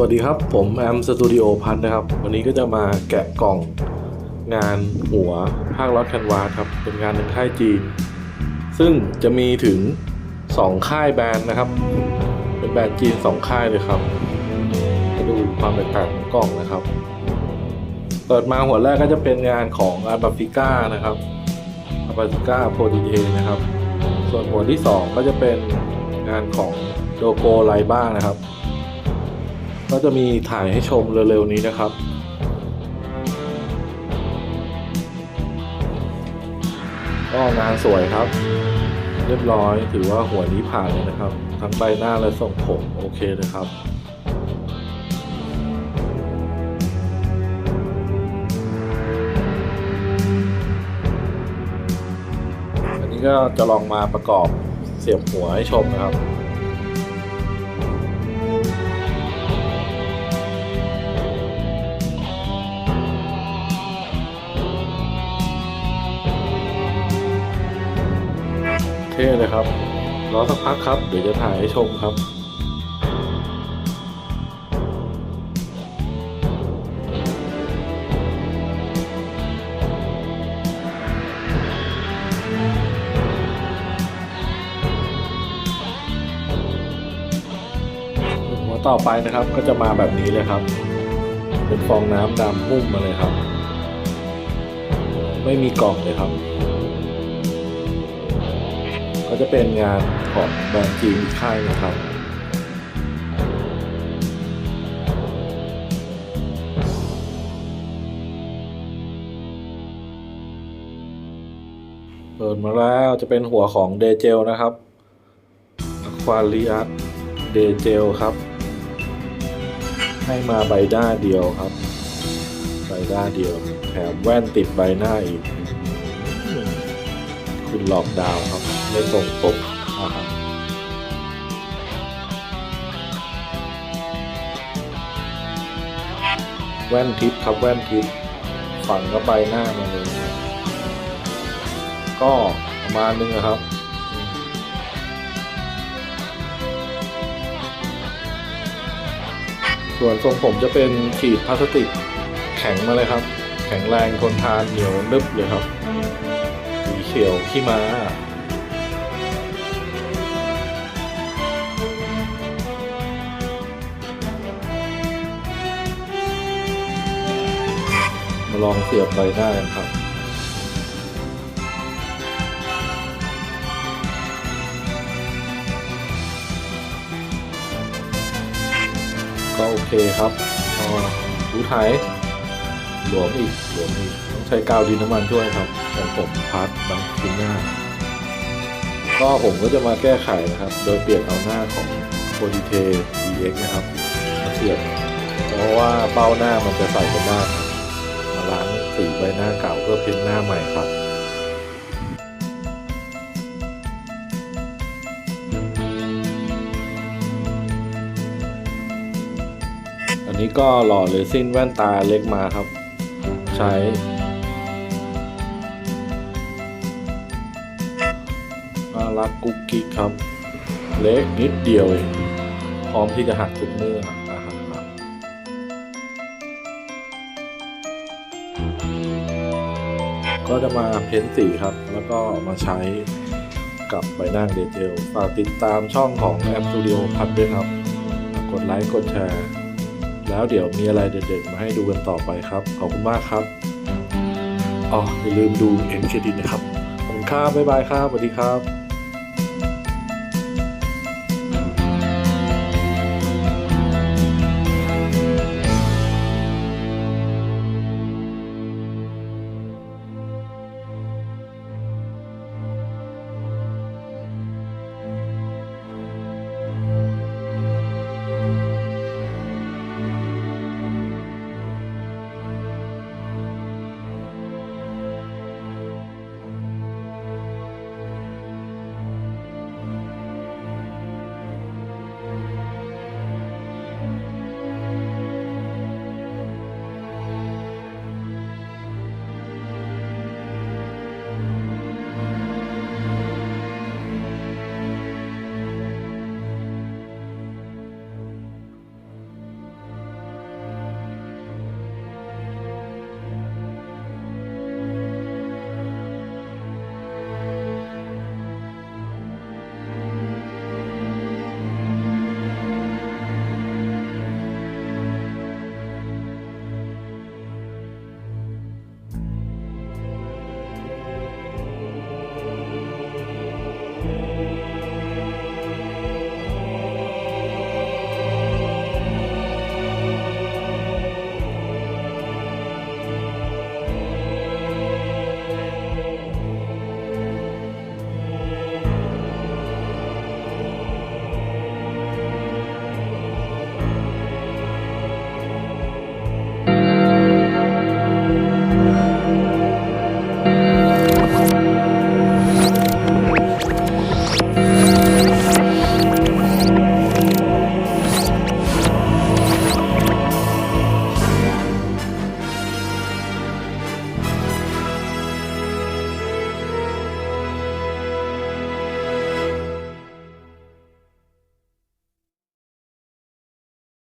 วัสดีครับ ผมแอมสตูดิโอพัทนะครับ วันนี้ก็จะมาแกะกล่องงานหัวภาคลอตแคนวาครับ เป็นงานในค่ายจีน ซึ่งจะมีถึง 2 ค่ายแบรนด์นะครับ เป็นแบรนด์จีน 2 ค่ายเลยครับมาดูความแตกต่างของกล่องนะครับ เปิดมาหัวแรกก็จะเป็นงานของอาบาฟิก้านะครับอาบาฟิก้าโพดีเทนะครับ ส่วนหัวที่ 2 ก็จะเป็นงานของโดโกไลบ้านะครับ ก็จะมีถ่ายให้ชมเร็วๆนี้นะครับก็งานสวยครับ เรียบร้อยถือว่าหัวนี้ผ่านเลยนะครับ ทั้งใบหน้าและทรงผมโอเคเลยครับอันนี้ก็จะลองมาประกอบเสียบหัวให้ชมนะครับ ท่เลยครับ รอสักพักครับ เดี๋ยวจะถ่ายให้ชมครับหัวต่อไปนะครับก็จะมาแบบนี้เลยครับ เป็นฟองน้ำดำหุ้มมาเลยครับ ไม่มีกล่องเลยครับ ก็จะเป็นงานของแบรนด์จีนค่ายนะครับเปิดมาแล้วจะเป็นหัวของเดเจลนะครับ Aquarius เดเจลครับ ให้มาใบหน้าเดียวครับ ใบหน้าเดียว แถมแว่นติดใบหน้าอีก คุณหลอกดาวครับ ไม่ตรงปกอ่าฮะแว่นทิปครับแว่นทิปฝังก็ใบหน้ามาเลยก็ประมาณนึงนะครับส่วนทรงผมจะเป็นขีดพลาสติกแข็งมาเลยครับ แข็งแรงทนทานเหนียวนึบเลยครับ สีเขียวขี้ม้ามา ลองเสียบใบหน้ครับ ก็โอเคครับก็รูไทยหลวมอีกหลวมอีกต้องใช้กาวดินน้ำมันช่วยครับของผมพัดบางชิ้นหน้า ก็ผมก็จะมาแก้ไขนะครับ โดยเปลี่ยนเอาหน้าของ p o l y t e DX นะครับมาเสียบเพราะว่าเบ้าหน้ามันจะใส่กันได้ครับ หน้าเก่าเพื่อเพ้นหน้าใหม่ครับอันนี้ก็หล่อเลซินแว่นตาเล็กมาครับ ใช้น่ารักกุ๊กกิ๊กครับ เล็กนิดเดียวเองพร้อมที่จะหักทุกเมื่อ ก็จะมาเพ้นสีครับ แล้วก็มาใช้กับใบหน้าเดเทลฝากติดตามช่องของแอปสตูดิโอพัดด้วยครับ กดไลค์กดแชร์ แล้วเดี๋ยวมีอะไรเด็ดๆ มาให้ดูกันต่อไปครับ ขอบคุณมากครับอ๋ออย่าลืมดูเอ็นเครดิตนะครับ ขอบคุณครับบ๊ายบายครับสวัสดีครับ